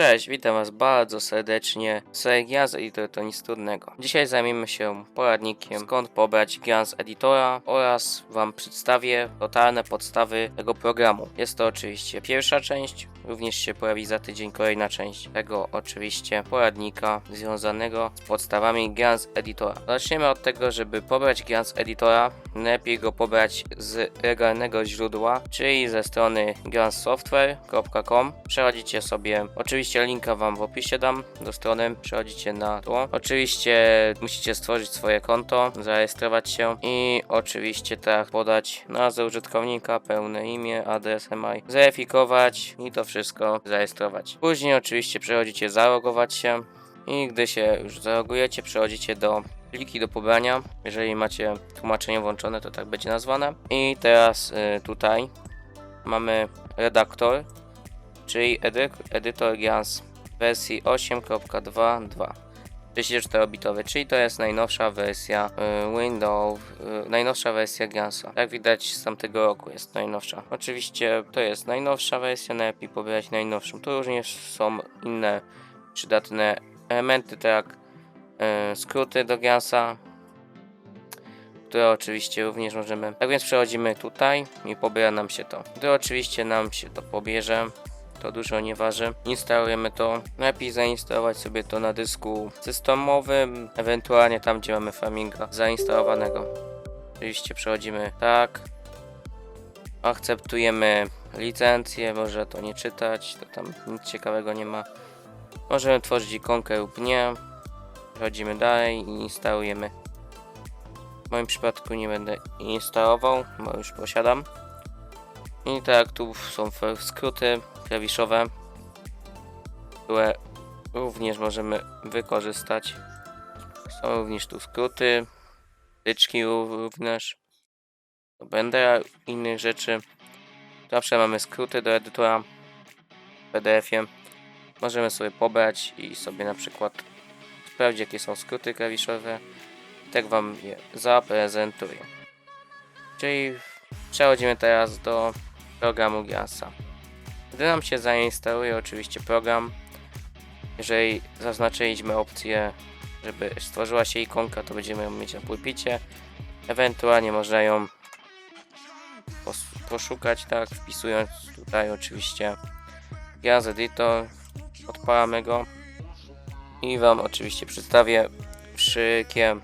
Cześć, witam was bardzo serdecznie. Serek Gans Editor to nic trudnego. Dzisiaj zajmiemy się poradnikiem skąd pobrać Gans Editora oraz wam przedstawię totalne podstawy tego programu. Jest to oczywiście pierwsza część, również się pojawi za tydzień kolejna część tego oczywiście poradnika związanego z podstawami Gans Editora. Zaczniemy od tego, żeby pobrać Gans Editora, najlepiej go pobrać z legalnego źródła, czyli ze strony ganssoftware.com. Przechodzicie sobie, oczywiście linka wam w opisie dam do strony, przechodzicie na to. Oczywiście musicie stworzyć swoje konto, zarejestrować się i oczywiście tak podać nazwę użytkownika, pełne imię, adres e-mail, i to wszystko zarejestrować. Później oczywiście przechodzicie zalogować się i gdy się już zalogujecie, przechodzicie do pliki do pobrania. Jeżeli macie tłumaczenie włączone, to tak będzie nazwane. I teraz y, tutaj mamy redaktor, czyli edy- edytor GANS wersji 8.2.2. 34-bitowy, czyli to jest najnowsza wersja y, Windows, y, najnowsza wersja GANSa. Jak widać z tamtego roku jest najnowsza. Oczywiście to jest najnowsza wersja, najlepiej pobierać najnowszą. Tu również są inne przydatne elementy, tak jak y, skróty do GANSa, które oczywiście również możemy. Tak więc przechodzimy tutaj i pobiera nam się to. Gdy oczywiście nam się to pobierze, to dużo nie waży. Instalujemy to. Lepiej zainstalować sobie to na dysku systemowym, ewentualnie tam, gdzie mamy Flaminga zainstalowanego. Oczywiście przechodzimy tak. Akceptujemy licencję, może to nie czytać, to tam nic ciekawego nie ma. Możemy tworzyć ikonkę lub nie. Przechodzimy dalej i instalujemy. W moim przypadku nie będę instalował, bo już posiadam. I tak, tu są skróty klawiszowe, które również możemy wykorzystać. Są również tu skróty, tyczki również, i innych rzeczy. Zawsze mamy skróty do edytora w PDF-ie. Możemy sobie pobrać i sobie na przykład sprawdzić jakie są skróty klawiszowe. Tak Wam je zaprezentuję. Czyli przechodzimy teraz do programu Giasa. Gdy nam się zainstaluje oczywiście program, jeżeli zaznaczyliśmy opcję, żeby stworzyła się ikonka, to będziemy ją mieć na pulpicie. Ewentualnie można ją pos- poszukać, tak, wpisując tutaj oczywiście Gas Editor, odpalamy go i Wam oczywiście przedstawię wszelkie,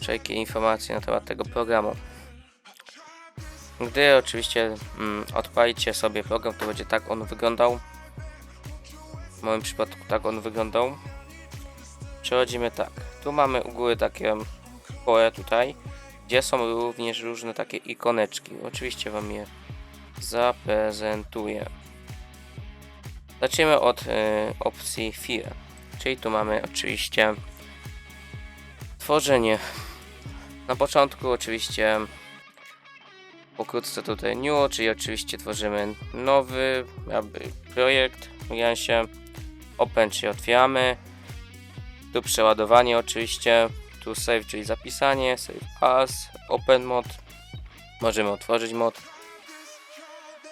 wszelkie informacje na temat tego programu. Gdy oczywiście mm, odpalicie sobie program, to będzie tak on wyglądał. W moim przypadku tak on wyglądał. Przechodzimy tak. Tu mamy u góry takie pole tutaj, gdzie są również różne takie ikoneczki. Oczywiście Wam je zaprezentuję. Zaczniemy od y, opcji File. Czyli tu mamy oczywiście tworzenie. Na początku oczywiście pokrótce tutaj new, czyli oczywiście tworzymy nowy jakby projekt w Jansie. Open, czyli otwieramy. Tu przeładowanie oczywiście. Tu save, czyli zapisanie. Save as. Open mod. Możemy otworzyć mod.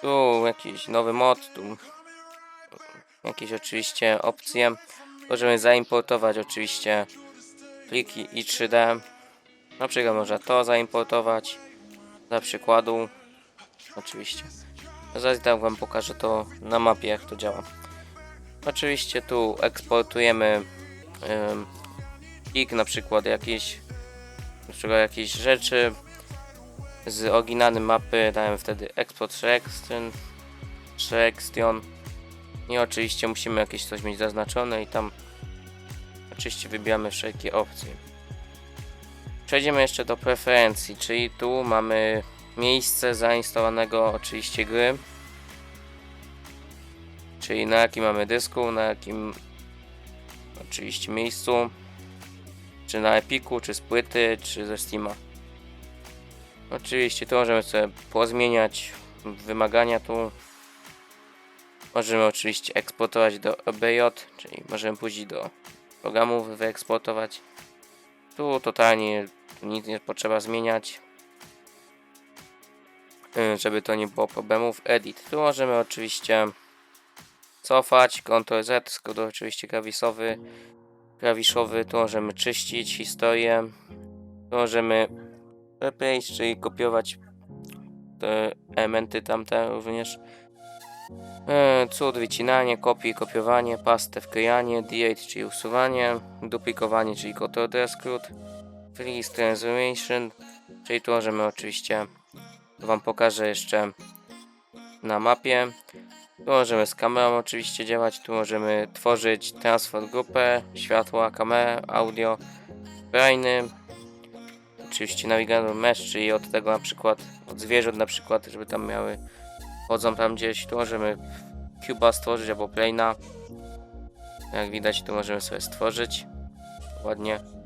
Tu jakiś nowy mod. Tu jakieś oczywiście opcje. Możemy zaimportować oczywiście pliki i 3D. Na przykład można to zaimportować dla przykładu. Oczywiście. Tam wam pokażę to na mapie jak to działa. Oczywiście tu eksportujemy plik na przykład jakieś na przykład jakieś rzeczy z oryginalnej mapy dałem wtedy export selection selection. I oczywiście musimy jakieś coś mieć zaznaczone i tam oczywiście wybieramy wszelkie opcje Przejdziemy jeszcze do preferencji, czyli tu mamy miejsce zainstalowanego oczywiście gry. Czyli na jakim mamy dysku, na jakim oczywiście miejscu. Czy na Epiku, czy z płyty, czy ze Steama. Oczywiście tu możemy sobie pozmieniać wymagania tu. Możemy oczywiście eksportować do OBJ, czyli możemy później do programów wyeksportować. Tu totalnie nic nie potrzeba zmieniać. Y, Żeby to nie było problemów. Edit. Tu możemy oczywiście cofać, Ctrl Z, skrót oczywiście klawisowy, klawiszowy, tu możemy czyścić historię, tu możemy replace, czyli kopiować te elementy tamte również. E, Cud, wycinanie, kopii, kopiowanie, pastę, wklejanie, delete, czyli usuwanie, duplikowanie, czyli Ctrl D skrót, freeze, transformation, czyli tu możemy oczywiście, wam pokażę jeszcze na mapie. Tu możemy z kamerą oczywiście działać, tu możemy tworzyć transfer grupę, światła, kamerę, audio, brainy, oczywiście nawigator mesh, czyli od tego na przykład, od zwierząt na przykład, żeby tam miały, chodzą tam gdzieś, tu możemy cuba stworzyć albo plane'a. Jak widać tu możemy sobie stworzyć ładnie.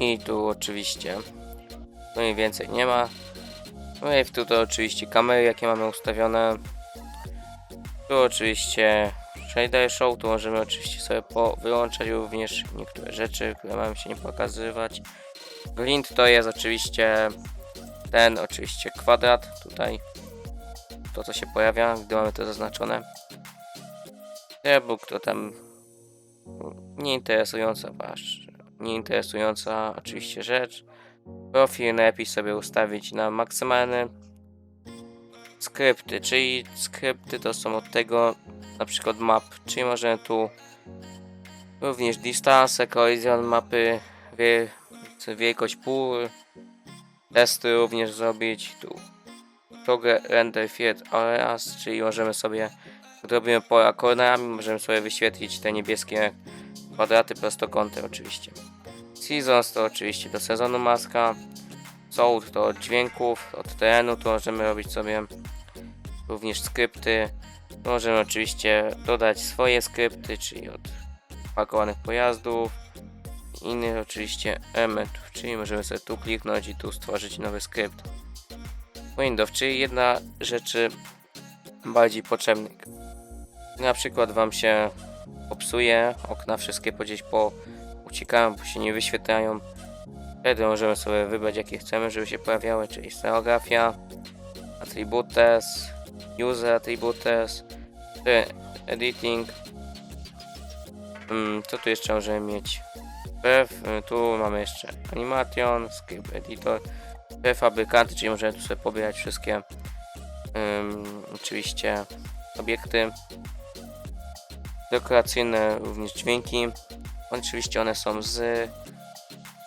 I tu oczywiście no i więcej nie ma. No i tu to oczywiście kamery jakie mamy ustawione. Tu oczywiście shader show, tu możemy oczywiście sobie wyłączać również niektóre rzeczy, które mają się nie pokazywać. Glint to jest oczywiście ten oczywiście kwadrat tutaj. To co się pojawia, gdy mamy to zaznaczone. Debug to tam nieinteresująca wasz, nieinteresująca oczywiście rzecz. Profil najlepiej sobie ustawić na maksymalny. Skrypty, czyli skrypty to są od tego na przykład map, czyli możemy tu również distance, collision mapy, wie, wielkość pól, testy również zrobić, tu progress render field areas, czyli możemy sobie, gdy robimy pola kornerami, możemy sobie wyświetlić te niebieskie kwadraty prostokąty oczywiście. Seasons to oczywiście do sezonu maska. Sound to od dźwięków, od terenu, tu możemy robić sobie również skrypty. Możemy oczywiście dodać swoje skrypty, czyli od pakowanych pojazdów. Innych oczywiście elementów, czyli możemy sobie tu kliknąć i tu stworzyć nowy skrypt. Windows, czyli jedna rzeczy bardziej potrzebnych. Na przykład Wam się popsuje, okna wszystkie gdzieś po uciekają, bo się nie wyświetlają. Wtedy możemy sobie wybrać jakie chcemy, żeby się pojawiały, czyli scenografia, attributes, user attributes, editing. Mm, Co tu jeszcze możemy mieć? Y, tu mamy jeszcze animation, script editor, prefabrykanty, czyli możemy tu sobie pobierać wszystkie ym, oczywiście obiekty dekoracyjne, również dźwięki. Oczywiście one są z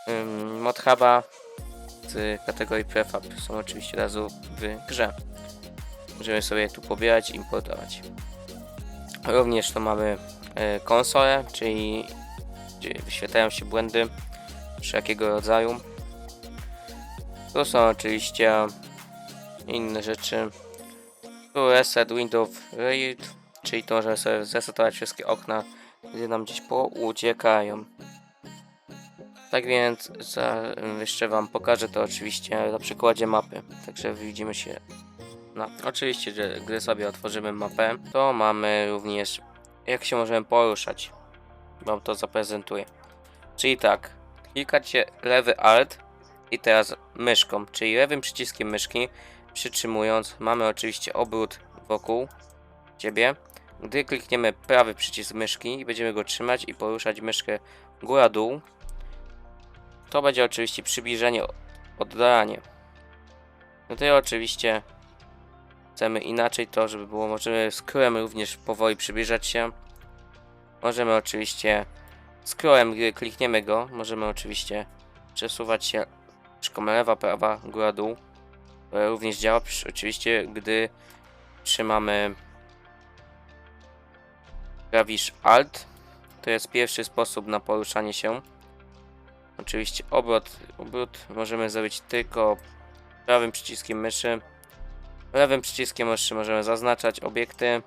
ym, ModHuba, z kategorii Prefab. Są oczywiście od razu w grze. Możemy sobie tu pobierać i importować. Również to mamy y, konsolę, czyli gdzie wyświetlają się błędy wszelkiego rodzaju. Tu są oczywiście inne rzeczy. Tu reset window read, czyli to możemy sobie zresetować wszystkie okna, gdy nam gdzieś pouciekają. Tak więc za, jeszcze Wam pokażę to oczywiście na przykładzie mapy. Także widzimy się na. Oczywiście, że gdy sobie otworzymy mapę, to mamy również jak się możemy poruszać. Wam to zaprezentuję. Czyli tak, klikacie lewy alt i teraz myszką, czyli lewym przyciskiem myszki przytrzymując mamy oczywiście obrót wokół ciebie. Gdy klikniemy prawy przycisk myszki będziemy go trzymać i poruszać myszkę góra-dół, to będzie oczywiście przybliżenie, oddalanie. No to oczywiście chcemy inaczej to, żeby było, możemy scrollem również powoli przybliżać się. Możemy oczywiście scrollem, gdy klikniemy go, możemy oczywiście przesuwać się myszką lewa, prawa, góra, dół. Również działa oczywiście, gdy trzymamy klawisz Alt. To jest pierwszy sposób na poruszanie się. Oczywiście obrót, obrót możemy zrobić tylko prawym przyciskiem myszy. Lewym przyciskiem myszy możemy zaznaczać obiekty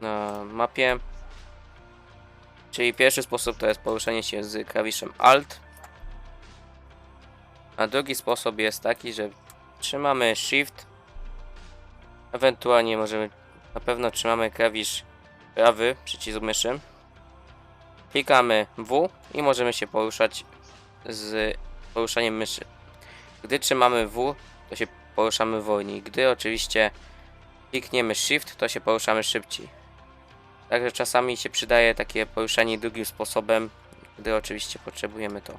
na mapie. Czyli pierwszy sposób to jest poruszanie się z klawiszem Alt. A drugi sposób jest taki, że trzymamy Shift. Ewentualnie możemy, na pewno trzymamy klawisz prawy, przycisk myszy. Klikamy W i możemy się poruszać z poruszaniem myszy. Gdy trzymamy W, to się poruszamy wolniej. Gdy oczywiście klikniemy Shift, to się poruszamy szybciej. Także czasami się przydaje takie poruszanie drugim sposobem, gdy oczywiście potrzebujemy to.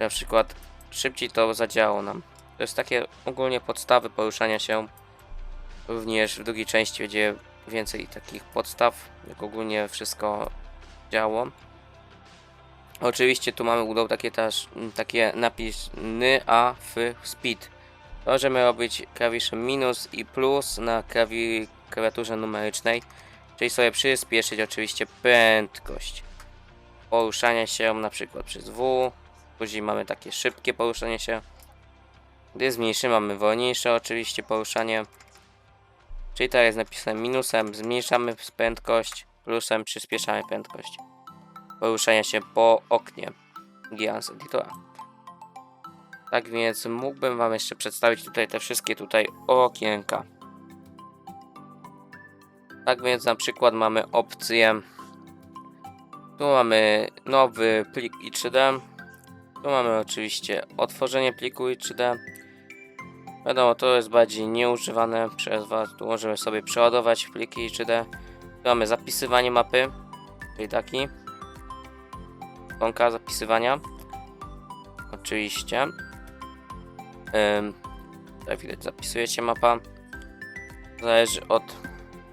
Na przykład szybciej to zadziałało nam. To jest takie ogólnie podstawy poruszania się. Również w drugiej części będzie więcej takich podstaw, jak ogólnie wszystko działo. Oczywiście tu mamy udał takie też takie napis ny, a, f, speed. Możemy robić klawiszem minus i plus na klawi klawiaturze numerycznej, czyli sobie przyspieszyć oczywiście prędkość poruszania się na przykład przez W. Później mamy takie szybkie poruszanie się. Gdy zmniejszymy, mamy wolniejsze oczywiście poruszanie. Czyli to jest napisane minusem, zmniejszamy prędkość, plusem przyspieszamy prędkość. Poruszania się po oknie. Gians Editora. Tak więc mógłbym Wam jeszcze przedstawić tutaj te wszystkie tutaj okienka. Tak więc na przykład mamy opcję. Tu mamy nowy plik i3D tu mamy oczywiście otworzenie pliku i3D Wiadomo, to jest bardziej nieużywane przez Was. Tu możemy sobie przeładować pliki i3D. Tu mamy zapisywanie mapy, czyli taki. Ikonka zapisywania. Oczywiście. Ym, jak widać, zapisujecie mapa. Zależy od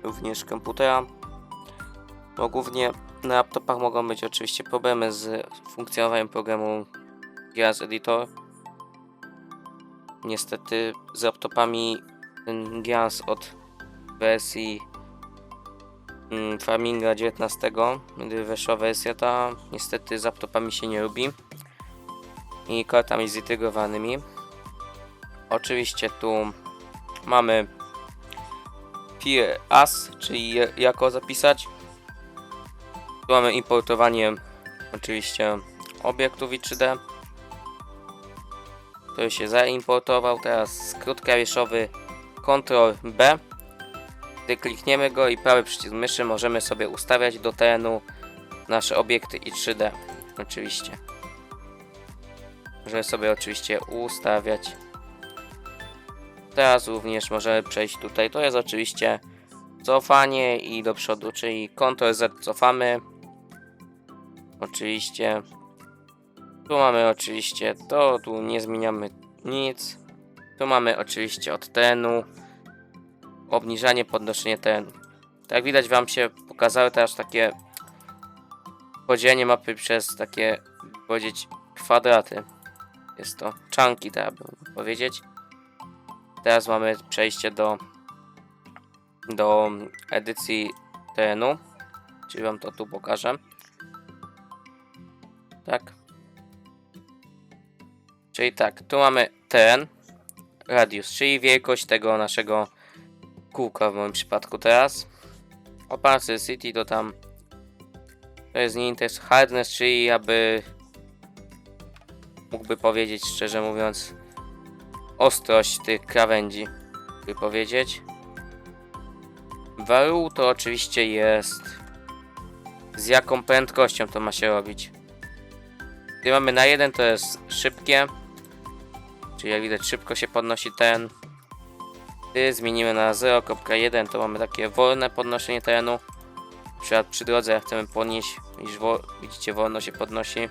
również komputera. Bo głównie na laptopach mogą być oczywiście problemy z funkcjonowaniem programu Gears Editor. Niestety z laptopami ten Gears od wersji Farminga 19, gdy weszła wersja ta, niestety z laptopami się nie lubi i kartami zintegrowanymi. Oczywiście tu mamy Peer As, czyli jako zapisać. Tu mamy importowanie oczywiście obiektów i 3D. Już się zaimportował. Teraz skrót klawiszowy Ctrl B. Gdy klikniemy go i prawy przycisk myszy możemy sobie ustawiać do terenu nasze obiekty i 3D. Oczywiście. Możemy sobie oczywiście ustawiać. Teraz również możemy przejść tutaj. To jest oczywiście cofanie i do przodu, czyli Ctrl Z cofamy. Oczywiście. Tu mamy oczywiście to, tu nie zmieniamy nic. Tu mamy oczywiście od terenu. Obniżanie, podnoszenie terenu. Tak widać wam się pokazały teraz takie podzielenie mapy przez takie powiedzieć kwadraty. Jest to chunki, tak bym powiedzieć. Teraz mamy przejście do do edycji terenu. Czyli wam to tu pokażę. Tak. Czyli tak, tu mamy ten radius, czyli wielkość tego naszego kółka w moim przypadku teraz. Opacity to tam to jest nie interes hardness, czyli aby mógłby powiedzieć szczerze mówiąc ostrość tych krawędzi, by powiedzieć. Value to oczywiście jest z jaką prędkością to ma się robić. Gdy mamy na 1 to jest szybkie, czyli jak widać szybko się podnosi ten. Gdy zmienimy na 0.1 to mamy takie wolne podnoszenie terenu. Na przykład przy drodze jak chcemy podnieść, widzicie wolno się podnosi.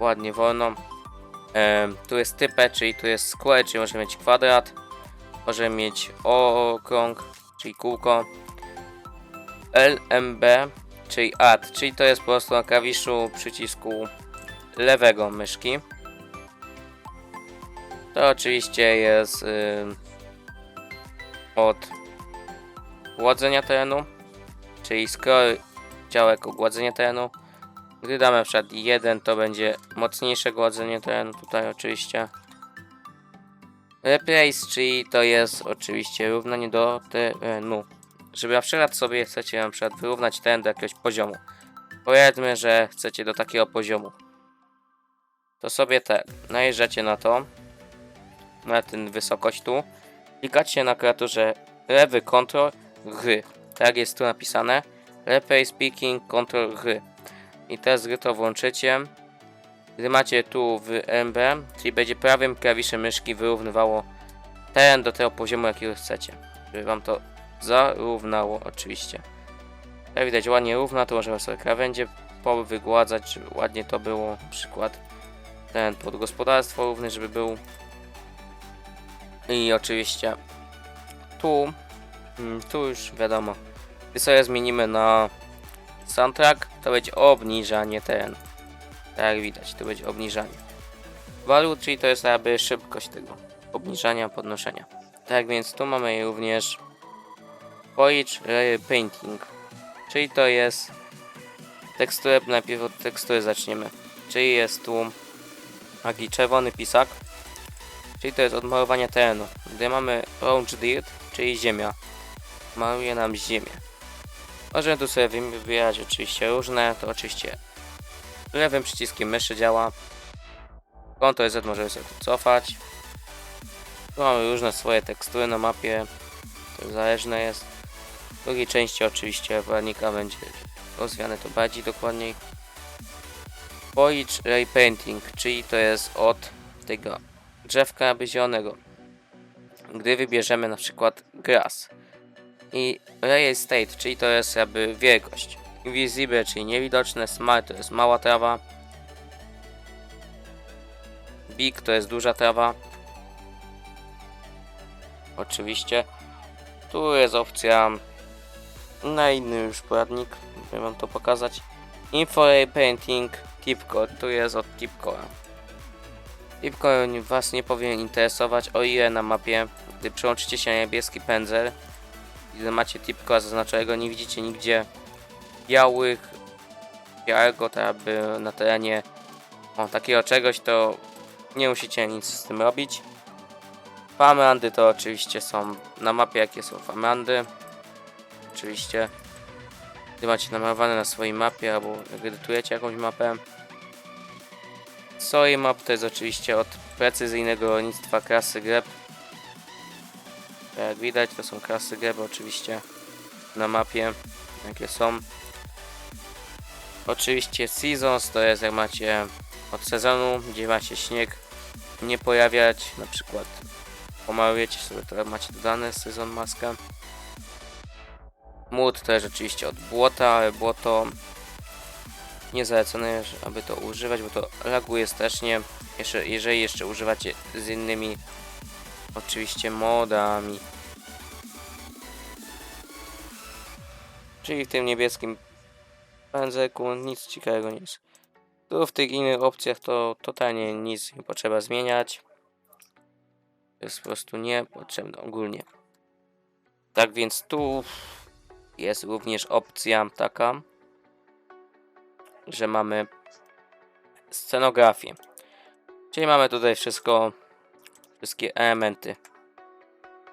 Ładnie wolno. Tu jest typę, czyli tu jest square, czyli możemy mieć kwadrat. Możemy mieć okrąg, czyli kółko. LMB, czyli add, czyli to jest po prostu na klawiszu przycisku lewego myszki. To oczywiście jest od głodzenia terenu, czyli scroll działa jako głodzenie terenu. Gdy damy na przykład 1, to będzie mocniejsze głodzenie terenu, tutaj oczywiście. Replace, czyli to jest oczywiście równanie do terenu. Żeby na przykład sobie chcecie na przykład wyrównać teren do jakiegoś poziomu. Powiedzmy, że chcecie do takiego poziomu. To sobie tak, najeżdżacie na to, na ten wysokość tu. Klikacie na klawiaturze lewy Ctrl gry. Tak jest tu napisane. Replay speaking Ctrl gry. I teraz gry to włączycie. Gdy macie tu w MB, czyli będzie prawym klawiszem myszki wyrównywało teren do tego poziomu, jakiego chcecie. Żeby wam to zarównało, oczywiście. Jak widać, ładnie równa, to możemy sobie krawędzie powygładzać, żeby ładnie to było. Na przykład ten pod gospodarstwo równy, żeby był. I oczywiście tu, mm, tu już wiadomo, gdy sobie zmienimy na soundtrack, to będzie obniżanie ten. Tak jak widać, to będzie obniżanie. Value, czyli to jest jakby szybkość tego obniżania, podnoszenia. Tak więc tu mamy również Voyage Ray Painting, czyli to jest teksturę, najpierw od tekstury zaczniemy, czyli jest tu taki czerwony pisak, czyli to jest odmalowanie terenu, gdy mamy Orange Dirt, czyli ziemia, maluje nam ziemię. Możemy tu sobie wybierać oczywiście różne, to oczywiście lewym przyciskiem myszy działa. Ctrl Z możemy sobie tu cofać. Tu mamy różne swoje tekstury na mapie, to zależne jest. W drugiej części oczywiście poradnika będzie rozwiane to bardziej dokładniej. Voyage Ray Painting, czyli to jest od tego drzewka zielonego. Gdy wybierzemy na przykład grass i Ray State, czyli to jest jakby wielkość. Invisible, czyli niewidoczne, Smart to jest mała trawa. Big to jest duża trawa. Oczywiście. Tu jest opcja na inny już poradnik, by wam to pokazać. Info Painting Tipcore, tu jest od Tipcore. Tipcore was nie powinien interesować, o ile na mapie, gdy przełączycie się na niebieski pędzel, gdy macie Tipcore zaznaczonego, nie widzicie nigdzie białych, białego, tak jakby na terenie o, takiego czegoś, to nie musicie nic z tym robić. Farmlandy to oczywiście są na mapie, jakie są farmlandy. Oczywiście, gdy macie namalowane na swojej mapie, albo edytujecie jakąś mapę. Soy map to jest oczywiście od precyzyjnego rolnictwa klasy greb. Jak widać, to są klasy greb oczywiście na mapie, jakie są. Oczywiście seasons to jest jak macie od sezonu, gdzie macie śnieg nie pojawiać, na przykład pomalujecie sobie, to macie dodane sezon maskę. Mód też oczywiście od błota, ale błoto nie zalecone, aby to używać, bo to laguje strasznie, jeszcze, jeżeli jeszcze używacie z innymi oczywiście modami. Czyli w tym niebieskim pędzelku nic ciekawego nie jest. Tu w tych innych opcjach to totalnie nic nie potrzeba zmieniać. Jest po prostu niepotrzebne ogólnie. Tak więc tu jest również opcja taka, że mamy scenografię. Czyli mamy tutaj wszystko, wszystkie elementy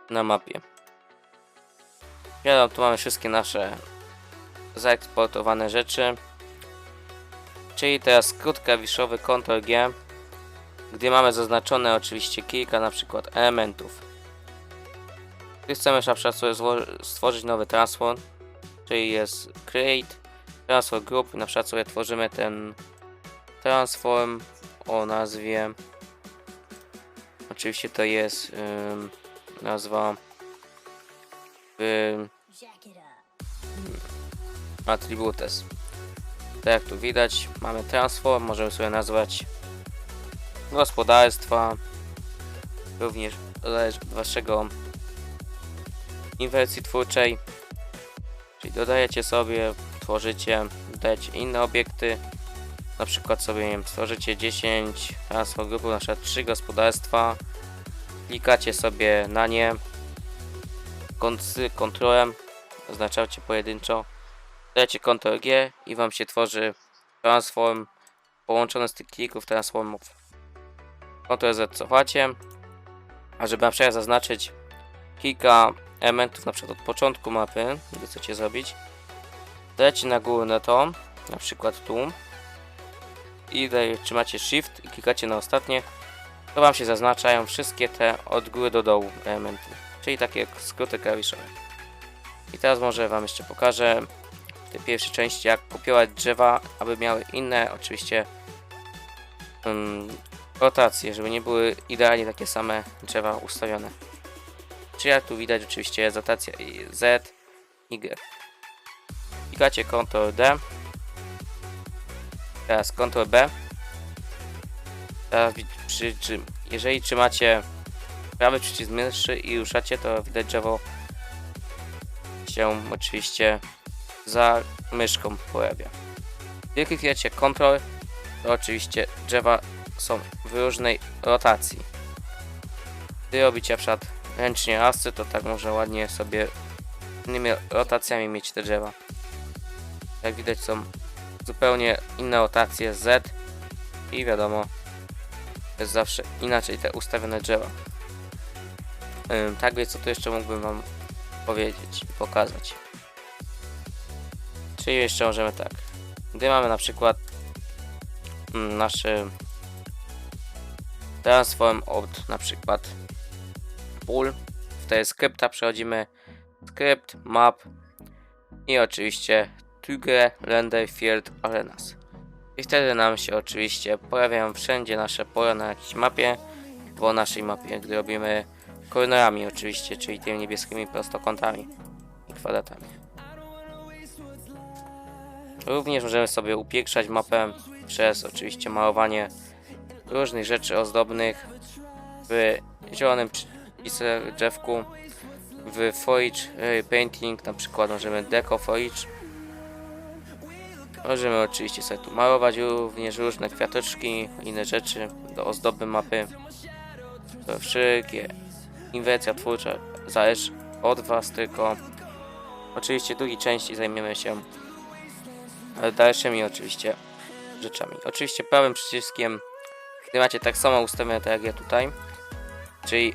na mapie. Wiadomo, tu mamy wszystkie nasze zaeksportowane rzeczy. Czyli teraz skrót klawiszowy Ctrl G, gdy mamy zaznaczone oczywiście kilka na przykład elementów. Gdy chcemy na przykład stworzyć nowy transform, czyli jest create, transform group, na przykład sobie tworzymy ten transform o nazwie oczywiście to jest nazwa ym. Attributes. Tak jak tu widać, mamy transform, możemy sobie nazwać gospodarstwa, również waszego inwersji twórczej, czyli dodajecie sobie, tworzycie, dodajecie inne obiekty, na przykład sobie, wiem, stworzycie 10 transform grupów, na przykład 3 gospodarstwa, klikacie sobie na nie, z kontrolem, oznaczacie pojedynczo, Dajecie Ctrl G i wam się tworzy transform połączony z tych klików transformów. Ctrl Z cofacie, a żeby na przykład zaznaczyć kilka elementów na przykład od początku mapy, gdy chcecie zrobić, dajecie na górę na to, na przykład tu i daje, trzymacie Shift i klikacie na ostatnie, to wam się zaznaczają wszystkie te od góry do dołu elementy, czyli takie skróty klawiszowe. I teraz może wam jeszcze pokażę w tej pierwszej części, jak kopiować drzewa, aby miały inne, oczywiście, um, rotacje, żeby nie były idealnie takie same drzewa ustawione. Czy jak tu widać oczywiście jest rotacja Z, Y. Klikacie Ctrl D. Teraz Ctrl B. Teraz przy, jeżeli trzymacie prawy przycisk myszy i ruszacie, to widać drzewo się oczywiście za myszką pojawia. Gdy klikniecie Ctrl, to oczywiście drzewa są w różnej rotacji. Gdy robicie na ręcznie rasy, to tak można ładnie sobie innymi rotacjami mieć te drzewa. Jak widać są zupełnie inne rotacje Z i wiadomo jest zawsze inaczej te ustawione drzewa. Tak więc co tu jeszcze mógłbym wam powiedzieć i pokazać. Czyli jeszcze możemy tak. Gdy mamy na przykład nasze transform od na przykład pól, w tej skrypta przechodzimy skrypt, map i oczywiście Tugre Render Field Arenas. I wtedy nam się oczywiście pojawiają wszędzie nasze pola na jakiejś mapie, po naszej mapie, gdy robimy kornerami oczywiście, czyli tymi niebieskimi prostokątami i kwadratami. Również możemy sobie upiększać mapę przez oczywiście malowanie różnych rzeczy ozdobnych w zielonym drzewku, w foliage e, painting, na przykład możemy deco foliage. Możemy oczywiście sobie tu malować również różne kwiateczki, inne rzeczy do ozdoby mapy. To wszystkie inwencja twórcza zależy od Was tylko. Oczywiście drugiej części zajmiemy się dalszymi oczywiście rzeczami. Oczywiście prawym przyciskiem, gdy macie tak samo ustawione tak jak ja tutaj, czyli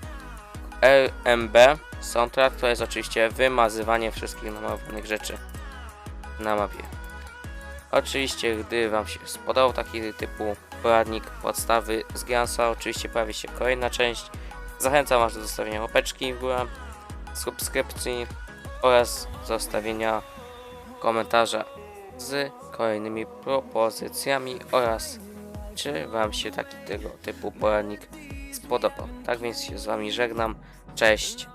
RMB soundtrack to jest oczywiście wymazywanie wszystkich namalowanych rzeczy na mapie. Oczywiście, gdy Wam się spodobał taki typu poradnik podstawy z Gansa, oczywiście pojawi się kolejna część. Zachęcam Was do zostawienia łapeczki w górę, subskrypcji oraz zostawienia komentarza z kolejnymi propozycjami oraz czy Wam się taki tego typu poradnik spodobał. Tak więc się z Wami żegnam. Cześć.